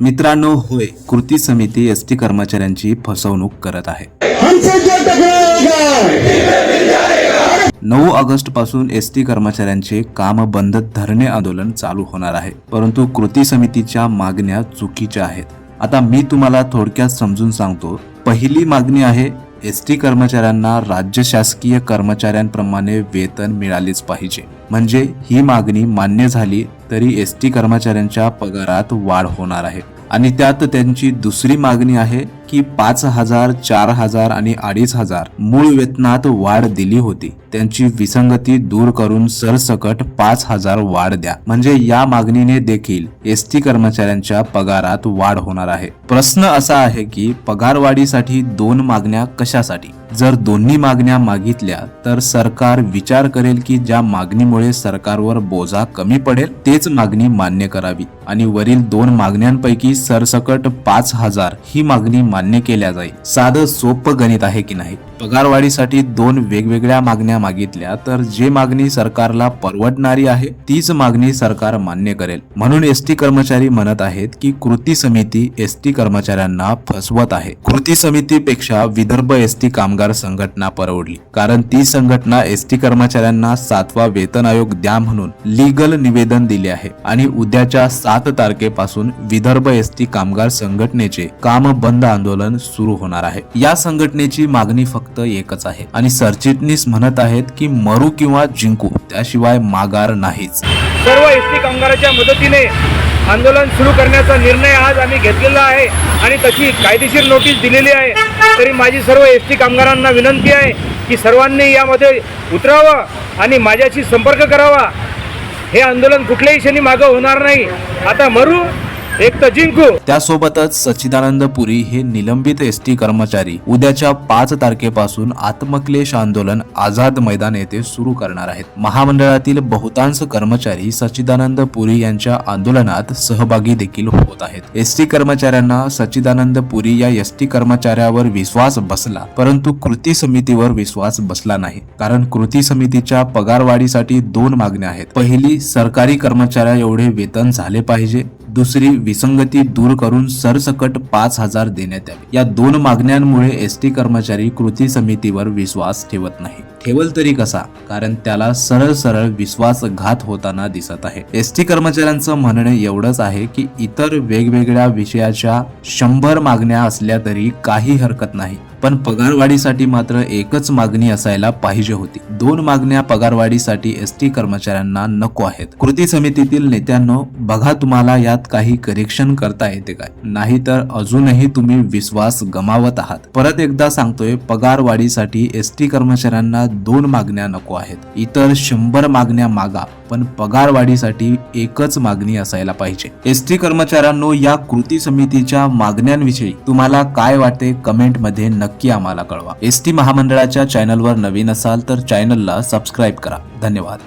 मित्रांनो होय कृती समिती एस टी कर्मचाऱ्यांची फसवणूक करत आहे. नऊ ऑगस्टपासून एस टी कर्मचाऱ्यांचे काम बंद धरणे आंदोलन चालू होणार आहे. परंतु कृती समितीच्या मागण्या चुकीच्या आहेत. आता मी तुम्हाला थोडक्यात समजून सांगतो. पहिली मागणी आहे एस टी कर्मचाऱ्यांना राज्य शासकीय कर्मचाऱ्यांप्रमाणे वेतन मिळालेच पाहिजे. म्हणजे ही मागणी मान्य झाली तरी एस टी कर्मचाऱ्यांच्या पगारात वाढ होणार आहे. आणि त्यात त्यांची दुसरी मागणी आहे की पाच हजार चार हजार आणि अडीच हजार मूळ वेतनात वाढ दिली होती. त्यांची विसंगती दूर करून सरसकट पाच हजार वाढ द्या. म्हणजे या मागणीने देखील एस टी कर्मचाऱ्यांच्या पगारात वाढ होणार आहे. प्रश्न असा आहे की पगारवाढीसाठी दोन मागण्या कशासाठी? जर दोन्ही मागण्या मागितल्या तर सरकार विचार करेल की ज्या मागणीमुळे सरकारवर बोजा कमी पडेल तेच मागणी मान्य करावी. आणि वरील दोन मागण्यांपैकी सरसकट पाच हजार ही मागणी मान्य केल्या जाईल. साधं सोपं गणित आहे की नाही? पगारवाढीसाठी दोन वेगवेगळ्या मागण्या मागितल्या तर जे मागणी सरकारला परवडणारी आहे तीच मागणी सरकार मान्य करेल. म्हणून एस टी कर्मचारी म्हणत आहेत की कृती समिती एस टी कर्मचाऱ्यांना फसवत आहे. कृती समितीपेक्षा विदर्भ एस टी कामगार संघटना परवडली कारण ती संघटना एस टी कर्मचाऱ्यांना सातवा वेतन आयोग द्या म्हणून लीगल निवेदन दिले आहे आणि उद्याच्या सात तारखेपासून विदर्भ एस टी कामगार संघटनेचे काम बंद आंदोलन सुरू होणार आहे. या संघटनेची मागणी फक्त एकच आहे. आणि सरचिटणीस म्हणत आहेत की मरू किंवा जिंकू त्याशिवाय माघार नाहीच. सर्व एस टी कामगाराच्या मदतीने आंदोलन सुरू करण्याचा निर्णय आज आम्ही घेतलेला आहे आणि तशी कायदेशीर नोटीस दिलेली आहे. तरी माझी सर्व एस टी कामगारांना विनंती आहे की सर्वांनी यामध्ये उतरावं आणि माझ्याशी संपर्क करावा. हे आंदोलन कुठल्याही क्षणी मागं होणार नाही. आता मरू एक तर जिंकू. त्यासोबतच सच्चिदानंद पुरी हे निलंबित एस टी कर्मचारी उद्याच्या पाच तारखेपासून आत्मक्लेश आंदोलन आझाद मैदान येथे सुरू करणार आहेत. महामंडळातील बहुतांश कर्मचारी सच्चिदानंद पुरी यांच्या आंदोलनात सहभागी देखील होत आहेत. एस टी कर्मचाऱ्यांना सच्चिदानंद पुरी या एस टी कर्मचाऱ्यावर विश्वास बसला परंतु कृती समितीवर विश्वास बसला नाही. कारण कृती समितीच्या पगारवाढीसाठी दोन मागण्या आहेत. पहिली सरकारी कर्मचाऱ्या एवढे वेतन झाले पाहिजे. दुसरी विसंगती दूर करून सरसकट पाच हजार देण्यात यावे. या दोन मागण्यांमुळे एस टी कर्मचारी कृती समितीवर विश्वास ठेवत नाही. ठेवल तरी कसा? कारण त्याला सरळ सरळ विश्वासघात होताना दिसत आहे. एस टी कर्मचाऱ्यांचं म्हणणं एवढंच आहे की इतर वेगवेगळ्या विषयाच्या शंभर मागण्या असल्या तरी काही हरकत नाही. पण पगारवाढीसाठी मात्र एकच मागणी असायला पाहिजे होती. दोन मागण्या पगारवाढीसाठी एस टी कर्मचाऱ्यांना नको आहेत. कृती समितीतील नेत्यांनो बघा तुम्हाला यात काही करेक्शन करता येते काय? नाहीतर अजूनही तुम्ही विश्वास गमावत आहात. परत एकदा सांगतोय पगारवाढीसाठी एस टी कर्मचाऱ्यांना दोन मागण्या नको आहेत. इतर शंभर मागण्या मागा पण पगारवाढीसाठी एकच मागणी असायला पाहिजे. एस टी कर्मचाऱ्यांनो या कृती समितीच्या मागण्यांविषयी तुम्हाला काय वाटते कमेंटमध्ये नक्की आम्हाला कळवा. एस टी महामंडळाच्या चॅनलवर नवीन असाल तर चॅनलला सबस्क्राईब करा. धन्यवाद.